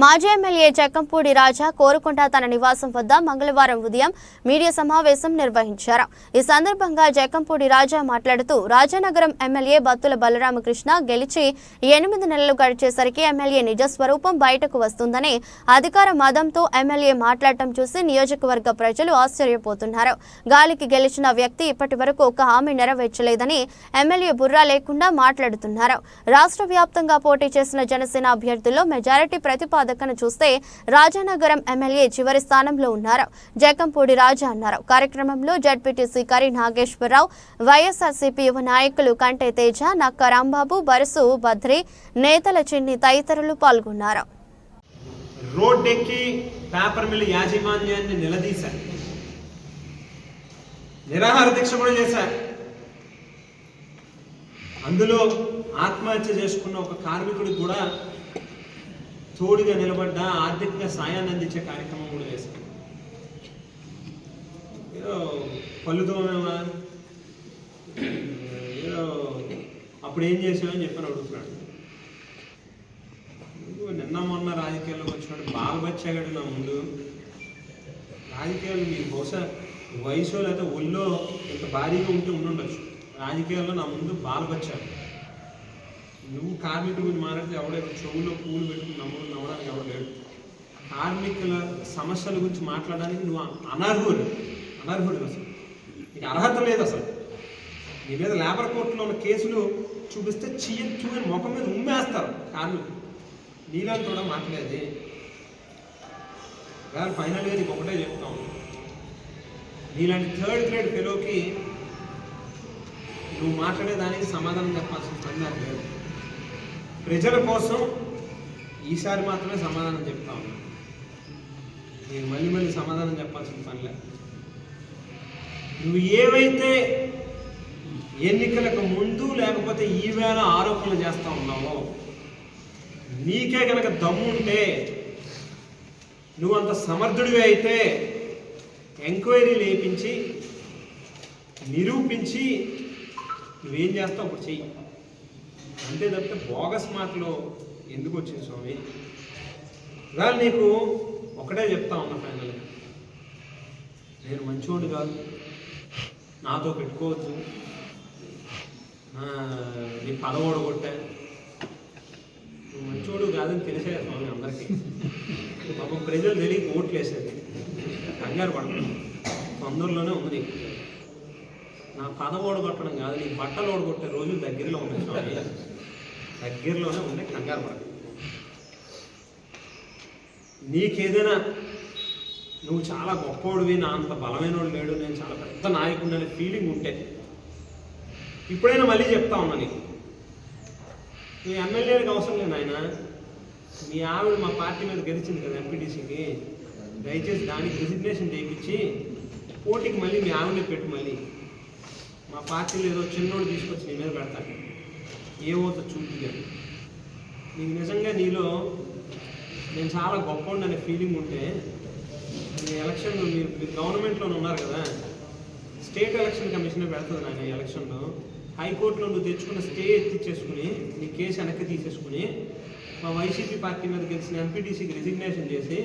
మాజీ ఎమ్మెల్యే చెక్కంపూడి రాజా కోరుకుంట తన నివాసం వద్ద మంగళవారం ఉదయం మీడియా సమావేశం నిర్వహించారు. ఈ సందర్భంగా జక్కంపూడి రాజా మాట్లాడుతూ రాజానగరం ఎమ్మెల్యే బత్తుల బలరామకృష్ణ గెలిచి ఎనిమిది నెలలు గడిచేసరికి ఎమ్మెల్యే నిజ స్వరూపం బయటకు వస్తుందని అధికార మదంతో ఎమ్మెల్యే మాట్లాడటం చూసి నియోజకవర్గ ప్రజలు ఆశ్చర్యపోతున్నారు. గాలికి గెలిచిన వ్యక్తి ఇప్పటి వరకు ఒక హామీ నెరవేర్చలేదని ఎమ్మెల్యే బుర్రా లేకుండా మాట్లాడుతున్నారు. రాష్ట్ర వ్యాప్తంగా పోటీ చేసిన జనసేన అభ్యర్థుల్లో మెజారిటీ ప్రతిపాదకను చూస్తే రాజానగరం ఎమ్మెల్యే చివరి స్థానంలో ఉన్నారు. జకంపూడి రాజా అన్నారు. కార్యక్రమంలో జడ్పీటీసీ కరి నాగేశ్వరరావు వైఎస్ఆర్సీపీ యువ నాయకులు కంటే తేజ నక్క రాంబాబు బరసు బద్రి నేతల చిన్ని తదితరులు పాల్గొన్నారు. రోడ్డెక్కి పేపర్ మిల్ యాజమాన్యాన్ని నిలదీశా నిరాహార దీక్ష కూడా చేశా అందులో ఆత్మహత్య చేసుకున్న ఒక కార్మికుడికి కూడా తోడుగా నిలబడ్డ ఆర్థికంగా సాయాన్ని అందించే కార్యక్రమం కూడా చేశాను ఏదో పళ్ళు ఏదో అప్పుడు ఏం చేసామని చెప్పని అడుగుతున్నాడు. నిన్న మొన్న రాజకీయాల్లోకి వచ్చినప్పుడు బాగా నా ముందు రాజకీయాలు మీకు బహుశా వయసు లేకపోతే ఒళ్ళో ఇంత భారీగా ఉంటే ఉండుండొచ్చు. రాజకీయాల్లో నా ముందు బాలబచ్చాడు నువ్వు కార్మికుల గురించి మాట్లాడితే ఎవడైనా చెవుల్లో పూలు పెట్టుకుని నమ్ముడు నవ్వడానికి ఎవడు లేడు. కార్మికుల సమస్యల గురించి మాట్లాడడానికి నువ్వు అనర్హుడు. అనర్హుడు అసలు. నీకు అర్హత లేదు అసలు. నీ మీద లేబర్ కోర్టులో ఉన్న కేసులు చూపిస్తే చీయ చూని ముఖం మీద ఉమ్మేస్తారు కార్మికులు. నీలాంటి కూడా మాట్లాడేది. వేరే ఫైనల్గా నీకు ఒకటే చెప్తాం. నీలాంటి థర్డ్ గ్రేడ్ ఫెలోకి నువ్వు మాట్లాడేదానికి సమాధానం చెప్పాల్సిన పని నాకు లేదు. ప్రజల కోసం ఈసారి మాత్రమే సమాధానం చెప్తా ఉన్నా. నేను మళ్ళీ మళ్ళీ సమాధానం చెప్పాల్సిన పనిలే నువ్వు ఏవైతే ఎన్నికలకు ముందు లేకపోతే ఈవేళ ఆరోపణలు చేస్తా ఉన్నావో నీకే కనుక దమ్ముంటే నువ్వు అంత సమర్థుడివి అయితే ఎంక్వైరీ లేపించి నిరూపించి నువ్వేం చేస్తావు అప్పుడు చెయ్యి. అంతే తప్పితే బోగస్ మాటలు ఎందుకు వచ్చింది స్వామి? ఇవాళ నీకు ఒకటే చెప్తా ఉన్నా ఫైనల్గా నేను మంచివాడు కాదు. నాతో పెట్టుకోవద్దు. నీ పదవోడు కొట్టా నువ్వు మంచోడు కాదని తెలిసే స్వామి అందరికీ. పాపం ప్రజలు తెలియక ఓట్లు వేసేది. కంగారు పడతాం తొందరలోనే ఉంది నా పదవోడు కొట్టడం కాదు నీ బట్టలు ఓడగొట్టే రోజులు దగ్గరలో ఉంటాయి స్వామి. దగ్గరలోనే ఉన్నాయి కంగారు పడదు నీకేదైనా నువ్వు చాలా గొప్పవాడివి నా అంత బలమైనోడు లేడు నేను చాలా పెద్ద నాయకుడు అనే ఫీలింగ్ ఉంటే. ఇప్పుడైనా మళ్ళీ చెప్తా ఉన్నా నీకు. నీ ఎమ్మెల్యేలకు అవసరం లేదు ఆయన మీ ఆవిడ మా పార్టీ మీద గెలిచింది కదా ఎంపీటీసీకి దయచేసి దానికి రిజిగ్నేషన్ చేయించి పోటీకి మళ్ళీ మీ ఆవిడనే పెట్టు మళ్ళీ. మా పార్టీలో ఏదో చిన్నోడు తీసుకొచ్చి నీ మీద పెడతాను ఏవోత చూపుగా నీకు నిజంగా నీలో నేను చాలా గొప్ప అనే ఫీలింగ్ ఉంటే ఈ ఎలక్షన్ మీరు మీరు గవర్నమెంట్లో ఉన్నారు కదా స్టేట్ ఎలక్షన్ కమిషన్ పెడుతుంది నాకు ఈ ఎలక్షన్లో హైకోర్టులో నువ్వు తెచ్చుకున్న స్టే ఎత్తిచ్చేసుకుని నీ కేసు వెనక్కి తీసేసుకుని మా వైసీపీ పార్టీ మీద గెలిచిన ఎంపీటీసీకి రిజిగ్నేషన్ చేసి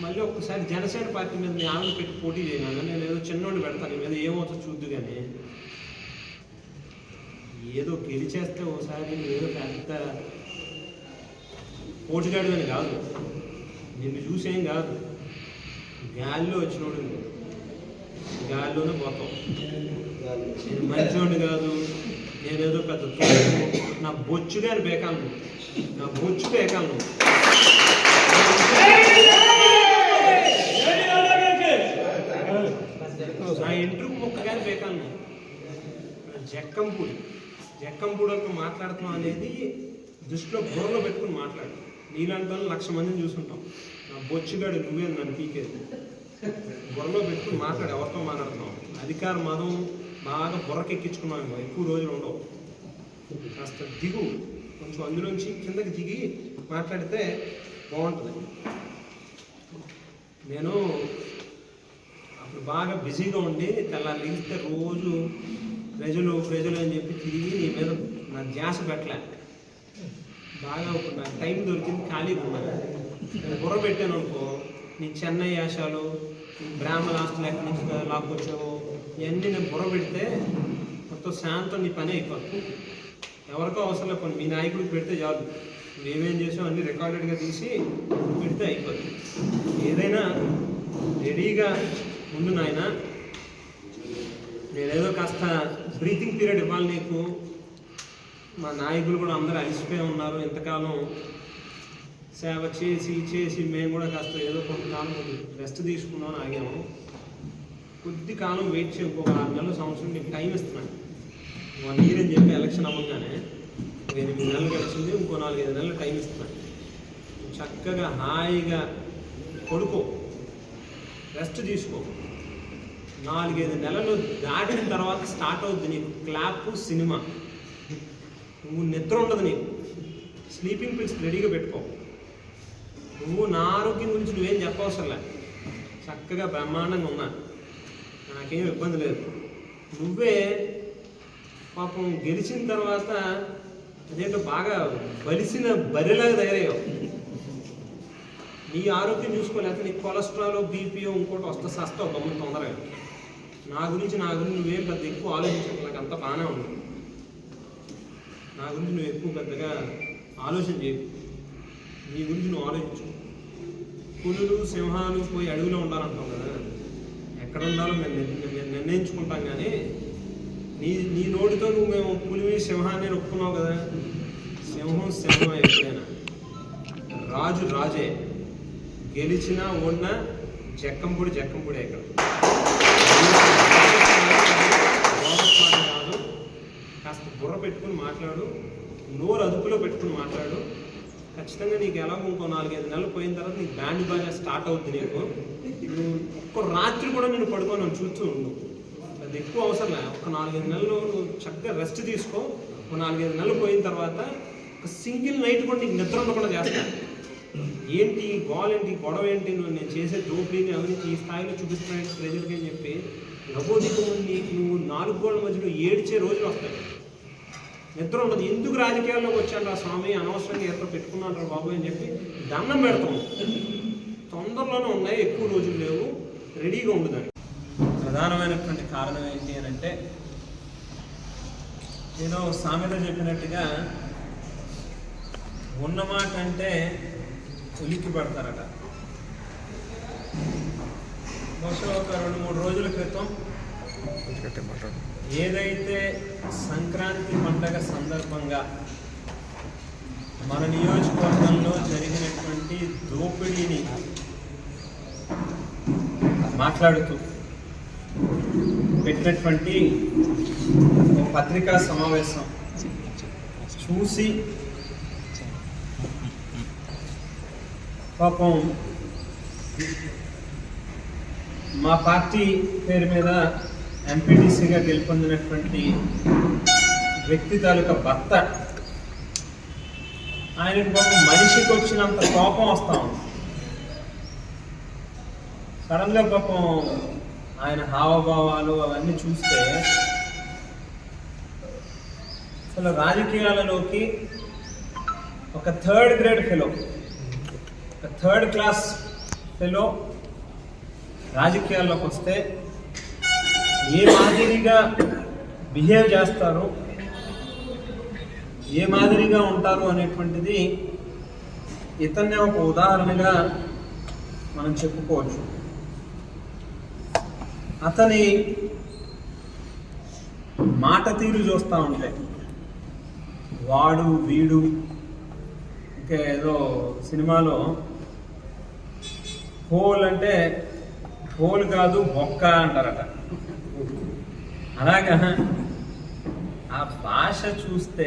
మళ్ళీ ఒక్కసారి జనసేన పార్టీ మీద మీ ఆమెను పెట్టి పోటీ చేయను నేను ఏదో చిన్నోడిని పెడతాను మీద ఏమవుతుందో చూద్దు కానీ ఏదో గెలిచేస్తే ఒకసారి ఏదో పెద్ద పోటీగాడు అని కాదు. నిన్ను చూసేం కాదు. గాలిలో వచ్చినోడు గాల్లోనే గాలిలోనే పోతాం నేను మంచివాడిని కాదు. నేనేదో పెద్ద నా బొచ్చుగా అని బేకాను నా బొచ్చు బేకాను నువ్వు. నా ఇంట్రుకు ముక్కగానే బేకాను జక్కంపూడి. ఎక్కంపూడలకు మాట్లాడుతున్నాం అనేది దృష్టిలో బుర్రలో పెట్టుకుని మాట్లాడు నీలాంటి వాళ్ళు లక్ష మందిని చూసుంటాం. నా బొచ్చుగాడు నువ్వే నన్ను పీకేది. బుర్రలో పెట్టుకుని మాట్లాడు ఎవరితో మాట్లాడుతున్నాం అధికార మదం బాగా బుర్రకెక్కించుకున్నావు ఎక్కువ రోజులు ఉండవు. కాస్త దిగు. కొంచెం అందులోంచి కిందకి దిగి మాట్లాడితే బాగుంటుంది. నేను అప్పుడు బాగా బిజీగా ఉండి తెల్లారి రోజు ప్రజలు ప్రజలు అని చెప్పి తిరిగి నీ మీద నా ధ్యాస పెట్టలే. బాగా ఇప్పుడు నాకు టైం దొరికింది ఖాళీగా ఉన్నాను నేను బుర్ర పెట్టాను అనుకో నీ చెన్నై యాషాలు బ్రాహ్మణ ఆస్తులు ఎక్కడి నుంచి లాక్కొచ్చావు ఇవన్నీ నేను బుర్ర పెడితే మొత్తం శాంతం నీ పని అయిపోతుంది ఎవరికో అవసరం లేదు మీ నాయకుడికి పెడితే చాలు. మేమేం చేసాం అన్ని రికార్డెడ్గా తీసి పెడితే అయిపోతుంది ఏదైనా రెడీగా ముందు నాయన. నేనేదో కాస్త బ్రీతింగ్ పీరియడ్ ఇవ్వాలి నీకు. మా నాయకులు కూడా అందరూ అలసిపోయి ఉన్నారు. ఇంతకాలం సేవ చేసి చేసి మేము కూడా కాస్త ఏదో కొంతకాలం రెస్ట్ తీసుకుందాం అని ఆగాము. కొద్ది కాలం వెయిట్ చేయి. ఒక ఆరు నెలలు సంవత్సరం నీకు టైం ఇస్తున్నాను. వన్ ఇయర్ అని చెప్పి ఎలక్షన్ అవ్వగానే ఎనిమిది నెలలు గడిచింది. ఇంకో నాలుగైదు నెలలు టైం ఇస్తున్నాను. చక్కగా హాయిగా కొడుకో రెస్ట్ తీసుకో. నాలుగైదు నెలలు దాటిన తర్వాత స్టార్ట్ అవుద్ది నీకు. Clap cinema. నువ్వు నిద్ర ఉండదు నీకు. స్లీపింగ్ పిల్స్ రెడీగా పెట్టుకో. నువ్వు నా ఆరోగ్యం గురించి నువ్వేం చెప్పవసరంలే. చక్కగా బ్రహ్మాండంగా ఉన్నా. నాకేం ఇబ్బంది లేదు. నువ్వే పాపం గెలిచిన తర్వాత అదేంటో బాగా బలిసిన బరిలాగా తయారయ్యావు. నీ ఆరోగ్యం చూసుకోలేక నీకు కొలెస్ట్రాల్ బీపీ ఇంకోటి వస్తే సస్తావు గమ్మున తొందరగా. నా గురించి నా గురించి నువ్వేం పెద్ద ఎక్కువ ఆలోచించకు. నాకు అంత బాగానే ఉంది. నా గురించి నువ్వు ఎక్కువ పెద్దగా ఆలోచన చేయకు. నీ గురించి నువ్వు ఆలోచించు. పులులు సింహాలు పోయి అడవిలో ఉండాలంటావు కదా. ఎక్కడ ఉండాలో మేము మేము నిర్ణయించుకుంటాం కానీ నీ నీ నోటితో నువ్వు మేము పులివి సింహాన్ని అని ఒప్పుకున్నావు కదా. సింహం సింహం ఎప్పుడైనా రాజు రాజే. గెలిచినా ఓడినా జక్కంపూడి జక్కంపూడి ఇక్కడ. కాస్త బుర్ర పెట్టుకుని మాట్లాడు నోరు అదుపులో పెట్టుకుని మాట్లాడు. ఖచ్చితంగా నీకు ఎలాగో ఇంకో నాలుగైదు నెలలు పోయిన తర్వాత నీకు బ్యాండ్ బాగా స్టార్ట్ అవుతుంది నీకు. నువ్వు ఒక్క రాత్రి కూడా నేను పడుకోను చూస్తూ ఉండు. అది ఎక్కువ అవసరం లే. ఒక నాలుగైదు నెలలు నువ్వు చక్కగా రెస్ట్ తీసుకో. ఒక నాలుగైదు నెలలు పోయిన తర్వాత ఒక సింగిల్ నైట్ కూడా నీకు నిద్ర ఉండకుండా చేస్తాను ఏంటి గోల్ ఏంటి గొడవ ఏంటి? నువ్వు నేను చేసే దోపిడీని అవినీతి ఈ స్థాయిలో చూపిస్తున్నాను ప్రజలకి అని చెప్పి లబోదికం నీకు నువ్వు నాలుగు గోళ్ళ మధ్యలో ఏడ్చే రోజులు వస్తాయి. నిద్ర ఉండదు. ఎందుకు రాజకీయాల్లోకి వచ్చాడు? ఆ స్వామి అనవసరంగా ఎక్కడ పెట్టుకున్నాడు బాబు అని చెప్పి దండం పెడతాం. తొందరలోనే ఉన్నాయి ఎక్కువ రోజులు లేవు. రెడీగా ఉండదని ప్రధానమైనటువంటి కారణం ఏంటి అని అంటే నేను సామెత చెప్పినట్టుగా ఉన్నమాట అంటే ఉలిక్కి పడతారట. బహుశా ఒక రెండు మూడు రోజుల క్రితం ఏదైతే సంక్రాంతి పండగ సందర్భంగా మన నియోజకవర్గంలో జరిగినటువంటి దోపిడీని మాట్లాడుతూ పెట్టినటువంటి పత్రికా సమావేశం చూసి పాపం మా పార్టీ పేరు మీద ఎంపీటీసీగా గెలుపొందినటువంటి వ్యక్తి తాలూకా భర్త ఆయనకు పాపం మనిషికి వచ్చినంత కోపం వస్తా ఉంది. సడన్గా పాపం ఆయన హావభావాలు అవన్నీ చూస్తే అసలు రాజకీయాలలోకి ఒక థర్డ్ గ్రేడ్ ఫెలో ఒక థర్డ్ క్లాస్ ఫెలో రాజకీయాల్లోకి వస్తే ఏ మాదిరిగా బిహేవ్ చేస్తారు ఏ మాదిరిగా ఉంటారు అనేటువంటిది ఇతన్నే ఒక ఉదాహరణగా మనం చెప్పుకోవచ్చు. అతని మాట తీరు చూస్తూ ఉంటే వాడు వీడు ఇంకా ఏదో సినిమాలో హోల్ అంటే హోల్ కాదు బొక్క అంటారట. అలాగా? ఆ భాష చూస్తే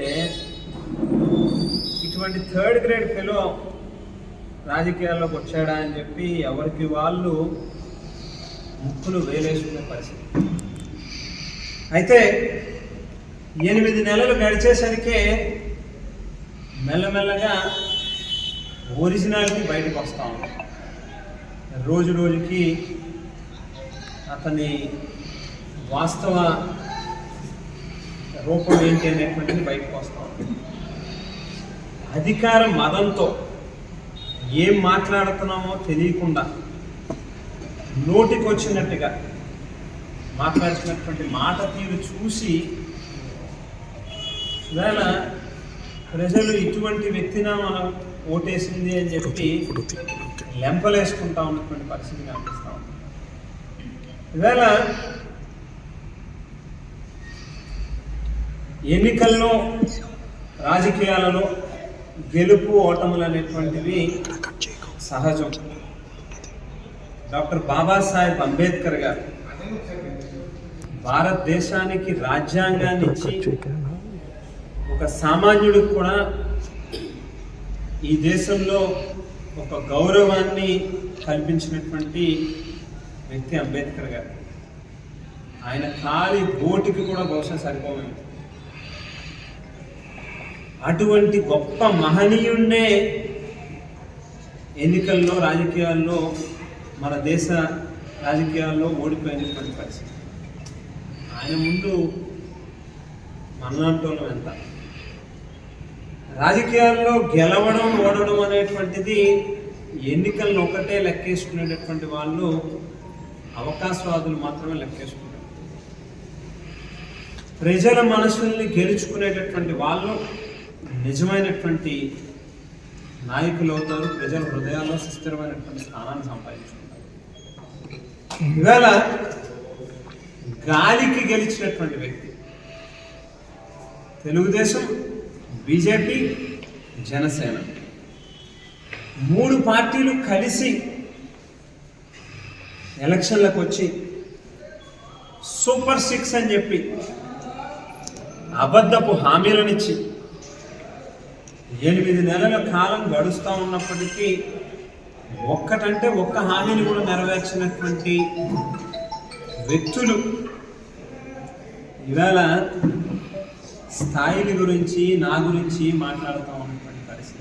ఇటువంటి థర్డ్ గ్రేడ్ ఫెలో రాజకీయాల్లోకి వచ్చాడా అని చెప్పి ఎవరికి వాళ్ళు ముక్కులు వేలేసుకునే పరిస్థితి. అయితే ఎనిమిది నెలలు గడిచేసరికే మెల్లమెల్లగా ఒరిజినాలిటీ బయటకు వస్తా ఉంది. రోజు రోజుకి అతని వాస్తవ రూపం ఏంటి అనేటువంటిది బయటకు వస్తా. అధికార మదంతో ఏం మాట్లాడుతున్నామో తెలియకుండా నోటికి వచ్చినట్టుగా మాట్లాడుతున్నటువంటి మాట తీరు చూసి వేళ ప్రజలు ఇటువంటి వ్యక్తినా మనం ఓటేసింది అని చెప్పి లెంపలేసుకుంటా ఉన్నటువంటి పరిస్థితి కనిపిస్తా ఉంది. ఈవేళ ఎన్నికల్లో రాజకీయాలలో గెలుపు ఓటములు అనేటువంటివి సహజం. డాక్టర్ బాబాసాహెబ్ అంబేద్కర్ గారు భారతదేశానికి రాజ్యాంగాన్ని ఇచ్చి ఒక సామాన్యుడికి కూడా ఈ దేశంలో ఒక గౌరవాన్ని కల్పించినటువంటి వ్యక్తి అంబేద్కర్ గారు. ఆయన ఖాళీ బోటికి కూడా బహుశా సరిపోయింది అటువంటి గొప్ప మహనీయుణ్ణే ఎన్నికల్లో రాజకీయాల్లో మన దేశ రాజకీయాల్లో ఓడిపోయినటువంటి పరిస్థితి. ఆయన ముందు మనలాంటోళ్ళం ఎంత? రాజకీయాల్లో గెలవడం ఓడడం అనేటువంటిది ఎన్నికలను ఒకటే లెక్కేసుకునేటటువంటి వాళ్ళు అవకాశవాదులు మాత్రమే లెక్కేసుకుంటారు. ప్రజల మనసుల్ని గెలుచుకునేటటువంటి వాళ్ళు నిజమైనటువంటి నాయకులు అవుతారు ప్రజల హృదయాల్లో సుస్థిరమైనటువంటి స్థానాన్ని సంపాదించుకుంటారు. ఇవాళ గాలికి గెలిచినటువంటి వ్యక్తి తెలుగుదేశం బీజేపీ జనసేన. మూడు పార్టీలు కలిసి ఎలక్షన్లకు వచ్చి సూపర్ సిక్స్ అని చెప్పి అబద్ధపు హామీలనిచ్చి ఎనిమిది నెలల కాలం గడుస్తూ ఉన్నప్పటికీ ఒక్కటంటే ఒక్క హామీని కూడా నెరవేర్చినటువంటి వ్యక్తులు ఇవాళ స్థాయిని గురించి నా గురించి మాట్లాడుతూ ఉన్నటువంటి పరిస్థితి.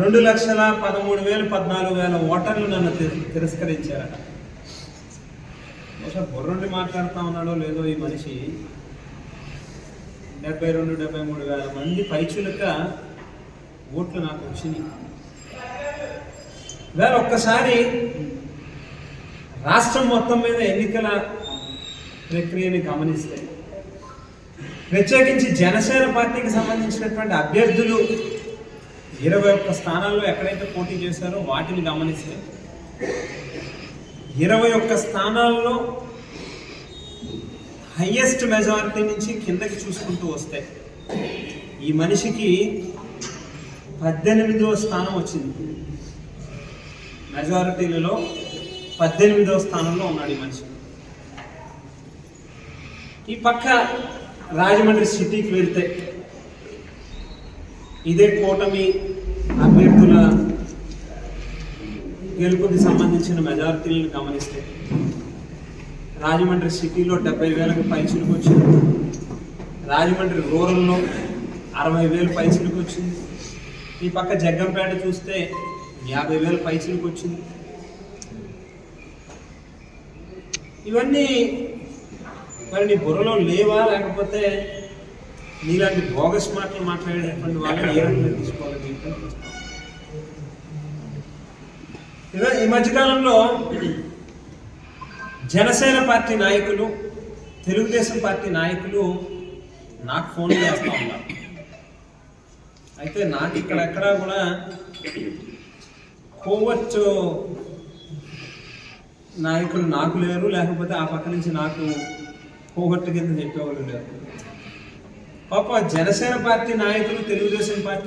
రెండు లక్షల పదమూడు వేలు పద్నాలుగు వేల ఓటర్లు నన్ను తిరస్కరించారట. బహుశా బుర్రుండి మాట్లాడుతూ ఉన్నాడో లేదో ఈ మనిషి డెబ్బై రెండు డెబ్బై మూడు వేల మంది పైచులక ఓట్లు నాకు వచ్చినాయి వేళ ఒక్కసారి రాష్ట్రం మొత్తం మీద ఎన్నికల ప్రక్రియని గమనిస్తే ప్రత్యేకించి జనసేన పార్టీకి సంబంధించినటువంటి అభ్యర్థులు ఇరవై ఒక్క స్థానాల్లో ఎక్కడైతే పోటీ చేశారో వాటిని గమనిస్తే ఇరవై ఒక్క స్థానాల్లో హయ్యెస్ట్ మెజారిటీ నుంచి కిందకి చూసుకుంటూ వస్తే ఈ మనిషికి పద్దెనిమిదవ స్థానం వచ్చింది. మెజారిటీలలో పద్దెనిమిదవ స్థానంలో ఉన్నాడు ఈ మనిషి. ఈ పక్క రాజమండ్రి సిటీకి వెళ్తే ఇదే కూటమి అభ్యర్థుల గెలుపుకి సంబంధించిన మెజారిటీలను గమనిస్తే రాజమండ్రి సిటీలో డెబ్బై వేలకు పైసలకు వచ్చింది రాజమండ్రి రూరల్లో అరవై వేలు పైసలకు వచ్చింది ఈ పక్క జగ్గంపేట చూస్తే యాభై వేల పైసలకు వచ్చింది ఇవన్నీ మరి నీ బుర్రలో లేవా లేకపోతే నీలాంటి బోగస్ మాటలు మాట్లాడేటటువంటి వాళ్ళని ఏ రకంగా తీసుకోవాలి ఈ మధ్యకాలంలో జనసేన పార్టీ నాయకులు తెలుగుదేశం పార్టీ నాయకులు నాకు ఫోన్ చేస్తూ ఉన్నారు. అయితే నాకు ఇక్కడెక్కడా కూడా కోవచ్చు నాయకులు నాకు లేరు లేకపోతే ఆ పక్క నుంచి నాకు కోవట్టు కింద చెప్పేవాళ్ళు లేరు. పాప జనసేన పార్టీ నాయకులు తెలుగుదేశం పార్టీ